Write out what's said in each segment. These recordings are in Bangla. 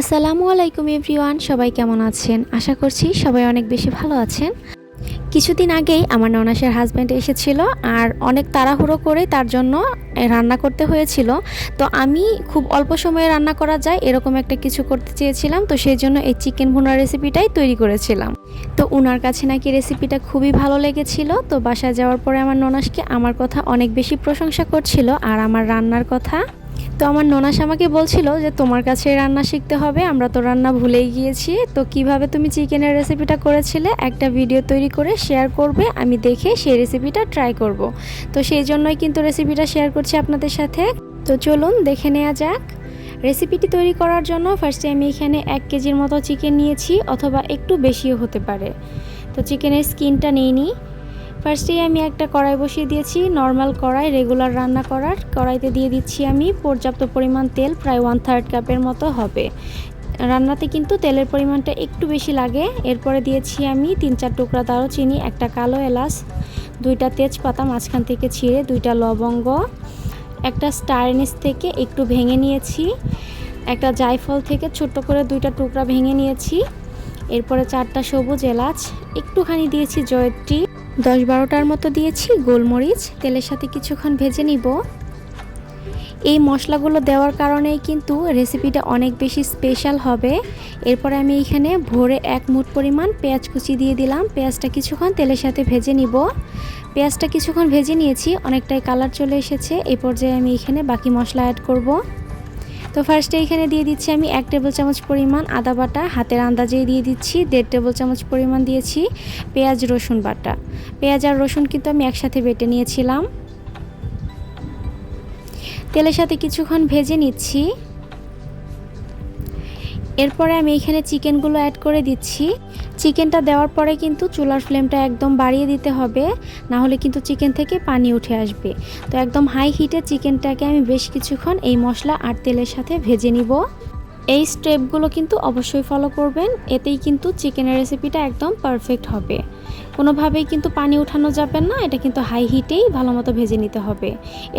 আসসালামু আলাইকুম এভরিওয়ান, সবাই কেমন আছেন? আশা করছি সবাই অনেক বেশি ভালো আছেন। কিছুদিন আগেই আমার ননাসের হাজব্যান্ড এসেছিল আর অনেক তাড়াহুড়ো করে তার জন্য রান্না করতে হয়েছিল। তো আমি খুব অল্প সময়ে রান্না করা যায়, এরকম একটা কিছু করতে চেয়েছিলাম। তো সেই জন্য এই চিকেন ভুনার রেসিপিটাই তৈরি করেছিলাম। তো ওনার কাছে নাকি রেসিপিটা খুবই ভালো লেগেছিল। তো বাসায় যাওয়ার পরে আমার ননাসকে আমার কথা অনেক বেশি প্রশংসা করছিল আর আমার রান্নার কথা তো আমার ননাস আমাকে বলছিল যে, তোমার কাছে রান্না শিখতে হবে, আমরা তো রান্না ভুলেই গিয়েছি। তো কীভাবে তুমি চিকেনের রেসিপিটা করেছিলে, একটা ভিডিও তৈরি করে শেয়ার করবে, আমি দেখে সেই রেসিপিটা ট্রাই করব। তো সেই জন্যই কিন্তু রেসিপিটা শেয়ার করছি আপনাদের সাথে। তো চলুন দেখে নেওয়া যাক। রেসিপিটি তৈরি করার জন্য ফার্স্টে আমি এখানে এক কেজির মতো চিকেন নিয়েছি, অথবা একটু বেশিও হতে পারে। তো চিকেনের স্কিনটা নিয়ে নিই। ফার্স্টেই আমি একটা কড়াই বসিয়ে দিয়েছি নর্মাল কড়াই রেগুলার রান্না করার। কড়াইতে দিয়ে দিচ্ছি আমি পর্যাপ্ত পরিমাণ তেল, প্রায় ওয়ান থার্ড কাপের মতো হবে। রান্নাতে কিন্তু তেলের পরিমাণটা একটু বেশি লাগে। এরপরে দিয়েছি আমি তিন চার টুকরা দারুচিনি, একটা কালো এলাচ, দুইটা তেজপাতা মাঝখান থেকে ছিঁড়ে, দুইটা লবঙ্গ, একটা স্টারনিস থেকে একটু ভেঙে নিয়েছি, একটা জায়ফল থেকে ছোট্ট করে দুইটা টুকরা ভেঙে নিয়েছি। এরপরে চারটা সবুজ এলাচ, একটুখানি দিয়েছি জয়ত্রী। দশ বারোটার মতো দিয়েছি, গোলমরিচ, তেলের সাথে কিছুক্ষণ ভেজে নিব। এই মশলাগুলো দেওয়ার কারণেই কিন্তু রেসিপিটা অনেক বেশি স্পেশাল হবে। এরপরে আমি এখানে ভোরে এক মুঠ পরিমাণ পেঁয়াজ কুচি দিয়ে দিলাম। পেঁয়াজটা কিছুক্ষণ তেলের সাথে ভেজে নিব। পেঁয়াজটা কিছুক্ষণ ভেজে নিয়েছি, অনেকটাই কালার চলে এসেছে। এই পর্যায়ে আমি এখানে বাকি মশলা অ্যাড করব। তো ফার্স্টে এখানে দিয়ে দিচ্ছি আমি এক টেবিল চামচ পরিমাণ আদা বাটা, হাতের আন্দাজে দিয়ে দিচ্ছি দেড় টেবিল চামচ পরিমাণ দিয়েছি পেঁয়াজ, রসুন বাটা। পেঁয়াজ আর রসুন কিন্তু আমি একসাথে বেটে নিয়েছিলাম। তেলের সাথে কিছুক্ষণ ভেজে নিচ্ছি। এরপরে আমি এখানে চিকেনগুলো অ্যাড করে দিচ্ছি। চিকেনটা দেওয়ার পরে কিন্তু চুলার ফ্লেমটা একদম বাড়িয়ে দিতে হবে না হলে কিন্তু চিকেন থেকে পানি উঠে আসবে। তো একদম হাই হিটে চিকেনটাকে আমি বেশ কিছুক্ষণ এই মশলা আর তেলের সাথে ভেজে নিব। এই স্টেপগুলো কিন্তু অবশ্যই ফলো করবেন, এতেই কিন্তু চিকেনের রেসিপিটা একদম পারফেক্ট হবে। কোনোভাবেই কিন্তু পানি উঠানো যাবে না, এটা কিন্তু হাই হিটেই ভালো মতো ভেজে নিতে হবে।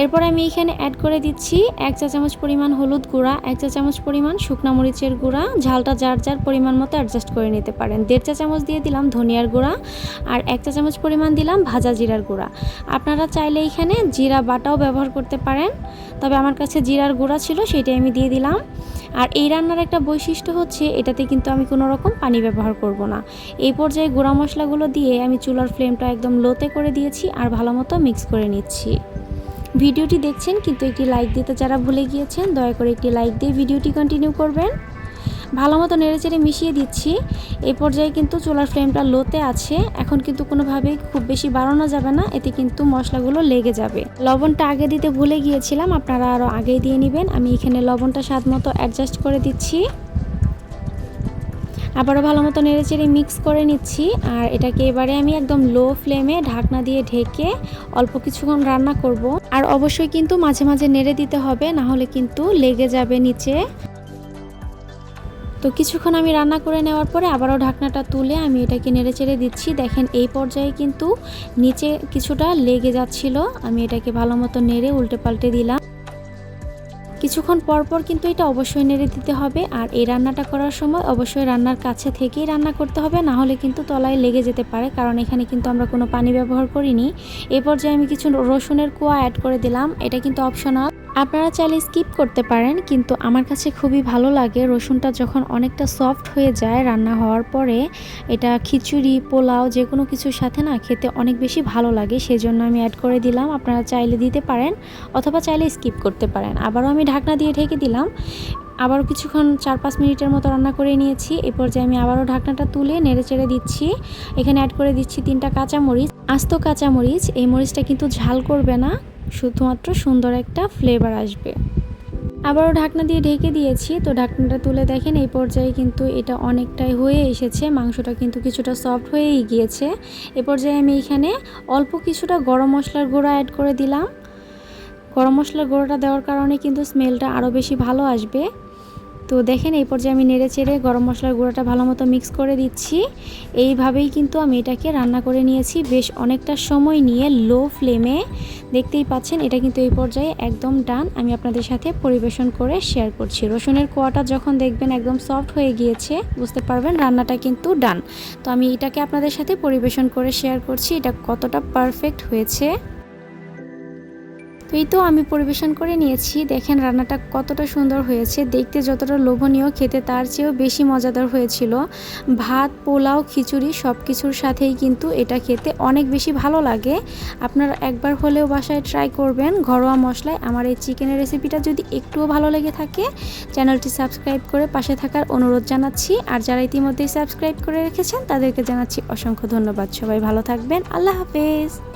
এরপর আমি এখানে অ্যাড করে দিচ্ছি এক চা চামচ পরিমাণ হলুদ গুঁড়া, এক চা চামচ পরিমাণ শুকনা মরিচের গুঁড়া, ঝালটা যার যার পরিমাণ মতো অ্যাডজাস্ট করে নিতে পারেন। দেড় চা চামচ দিয়ে দিলাম ধনিয়ার গুঁড়া আর এক চা চামচ পরিমাণ দিলাম ভাজা জিরার গুঁড়া। আপনারা চাইলে এখানে জিরা বাটাও ব্যবহার করতে পারেন, তবে আমার কাছে জিরার গুঁড়া ছিল, সেটাই আমি দিয়ে দিলাম। আর এই রান্নার একটা বৈশিষ্ট্য হচ্ছে, এটাতে কিন্তু আমি কোনো রকম পানি ব্যবহার করব না। এই পর্যায়ে গুঁড়া মশলাগুলো দিয়ে আমি চুলার ফ্লেমটা একদম লোতে করে দিয়েছি আর ভালো মতো মিক্স করে নিচ্ছি। ভিডিওটি দেখছেন কিন্তু একটি লাইক দিতে যারা ভুলে গিয়েছেন, দয়া করে একটি লাইক দিয়ে ভিডিওটি কন্টিনিউ করবেন। ভালো মতো নেড়েচেড়ে মিশিয়ে দিচ্ছি। এই পর্যায়ে কিন্তু চুলার ফ্লেমটা লোতে আছে। এখন কিন্তু কোনোভাবেই খুব বেশি বাড়ানো যাবে না। এতে কিন্তু মশলাগুলো লেগে যাবে। লবণটা আগে দিতে ভুলে গিয়েছিলাম। আপনারা আরও আগেই দিয়ে নেবেন। আমি এখানে লবণটা স্বাদ মতো অ্যাডজাস্ট করে দিচ্ছি। আবারও ভালো মতো নেড়েচেড়ে মিক্স করে নিচ্ছি। আর এটাকে এবারে আমি একদম লো ফ্লেমে ঢাকনা দিয়ে ঢেকে অল্প কিছুক্ষণ রান্না করব। আর অবশ্যই কিন্তু মাঝে মাঝে নেড়ে দিতে হবে। না হলে কিন্তু লেগে যাবে নিচে। তো কিছুক্ষণ আমি রান্না করে নেওয়ার পরে আবারও ঢাকনাটা তুলে আমি এটাকে নেড়ে চেড়ে দিচ্ছি। দেখেন এই পর্যায়ে কিন্তু নিচে কিছুটা লেগে যাচ্ছিল। আমি এটাকে ভালো মতো নেড়ে উল্টে পাল্টে দিলাম। কিছুক্ষণ পর পর কিন্তু এটা অবশ্যই নেড়ে দিতে হবে। আর এই রান্নাটা করার সময় অবশ্যই রান্নার কাছে থেকেই রান্না করতে হবে। না হলে কিন্তু তলায় লেগে যেতে পারে, কারণ এখানে কিন্তু আমরা কোনো পানি ব্যবহার করিনি। এ পর্যায়ে আমি কিছু রসুনের কোয়া অ্যাড করে দিলাম। এটা কিন্তু অপশনাল আপনারা চাইলে স্কিপ করতে পারেন, কিন্তু আমার কাছে খুবই ভালো লাগে। রসুনটা যখন অনেকটা সফট হয়ে যায় রান্না হওয়ার পরে, এটা খিচুড়ি, পোলাও যে কোনো কিছুর সাথে না খেতে অনেক বেশি ভালো লাগে, সেজন্য আমি অ্যাড করে দিলাম। আপনারা চাইলে দিতে পারেন, অথবা চাইলে স্কিপ করতে পারেন। আবারও আমি ঢাকনা দিয়ে ঢেকে দিলাম। আবারও কিছুক্ষণ চার পাঁচ মিনিটের মতো রান্না করে নিয়েছি। এ পর্যায়ে আমি আবারও ঢাকনাটা তুলে নেড়ে চেড়ে দিচ্ছি। এখানে অ্যাড করে দিচ্ছি তিনটা কাঁচামরিচ। আস্ত কাঁচামরিচ, এই মরিচটা কিন্তু ঝাল করবে না। শুধুমাত্র সুন্দর একটা ফ্লেভার আসবে। আবারও ঢাকনা দিয়ে ঢেকে দিয়েছি, তো ঢাকনাটা তুলে দেখেন এই পর্যায়ে কিন্তু এটা অনেকটাই হয়ে এসেছে, মাংসটা কিন্তু কিছুটা সফট হয়েই গিয়েছে। এ পর্যায়ে আমি এখানে অল্প কিছুটা গরম মশলার গুঁড়া অ্যাড করে দিলাম। গরম মশলার গুঁড়োটা দেওয়ার কারণে কিন্তু স্মেলটা আরও বেশি ভালো আসবে। তো দেখেন এই পর্যায়ে আমি নেড়ে চেড়ে গরম মশলার গুঁড়োটা ভালো মতো মিক্স করে দিচ্ছি। এইভাবেই কিন্তু আমি এটাকে রান্না করে নিয়েছি। বেশ অনেকটা সময় নিয়ে লো ফ্লেমে। দেখতেই পাচ্ছেন, এটা কিন্তু এই পর্যায়ে একদম ডান। আমি আপনাদের সাথে পরিবেশন করে শেয়ার করছি। রসুনের কোয়াটা যখন দেখবেন একদম সফট হয়ে গিয়েছে, বুঝতে পারবেন রান্নাটা কিন্তু ডান। তো আমি এটাকে আপনাদের সাথে পরিবেশন করে শেয়ার করছি। এটা কতটা পারফেক্ট হয়েছে। তো এই তো আমি পরিবেশন করে নিয়েছি। দেখেন রান্নাটা কতটা সুন্দর হয়েছে। দেখতে যতটা লোভনীয়, খেতে তার চেয়েও বেশি মজাদার হয়েছিল। ভাত, পোলাও, খিচুড়ি সব কিছুর সাথেই কিন্তু এটা খেতে অনেক বেশি ভালো লাগে। আপনারা একবার হলেও বাসায় ট্রাই করবেন। ঘরোয়া মশলায় আমার এই চিকেনের রেসিপিটা যদি একটুও ভালো লেগে থাকে, চ্যানেলটি সাবস্ক্রাইব করে পাশে থাকার অনুরোধ জানাচ্ছি। আর যারা ইতিমধ্যেই সাবস্ক্রাইব করে রেখেছেন, তাদেরকে জানাচ্ছি অসংখ্য ধন্যবাদ। সবাই ভালো থাকবেন। আল্লাহ হাফেজ।